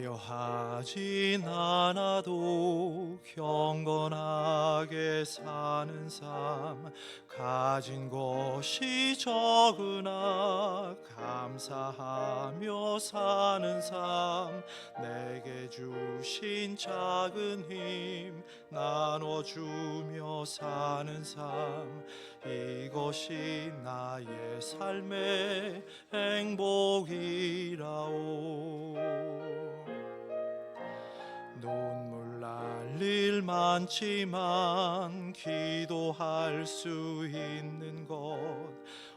화려하진 않아도 경건하게 사는 삶 가진 것이 적으나 감사하며 사는 삶 내게 주신 작은 힘 나눠주며 사는 삶 이것이 나의 삶의 행복이라오 눈물 날 일 많지만 기도할 수 있는 것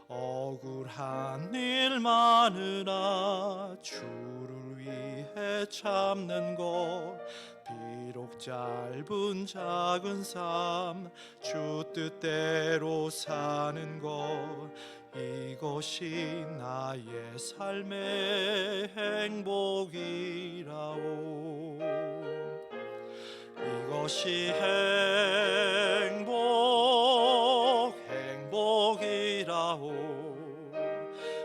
억울한 일 많으나 주를 위해 참는 것 비록 짧은 작은 삶 주 뜻대로 사는 것 이것이 나의 삶의 행복이라오. 이것이 행복 행복이라오.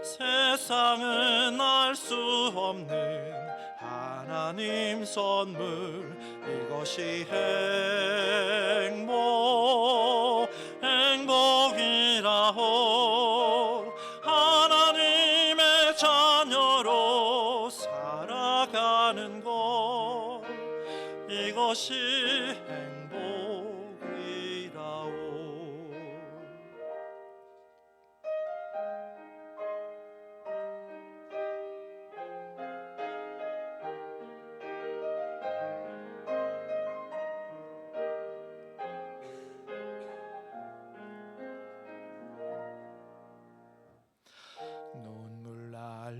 세상은 알 수 없는 하나님 선물. 이것이 행복 행복이라오 이것이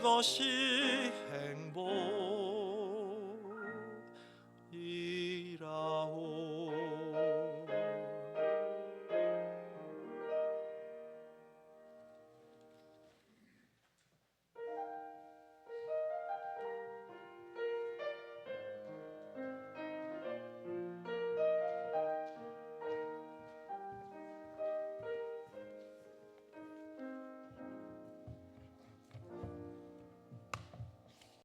이것이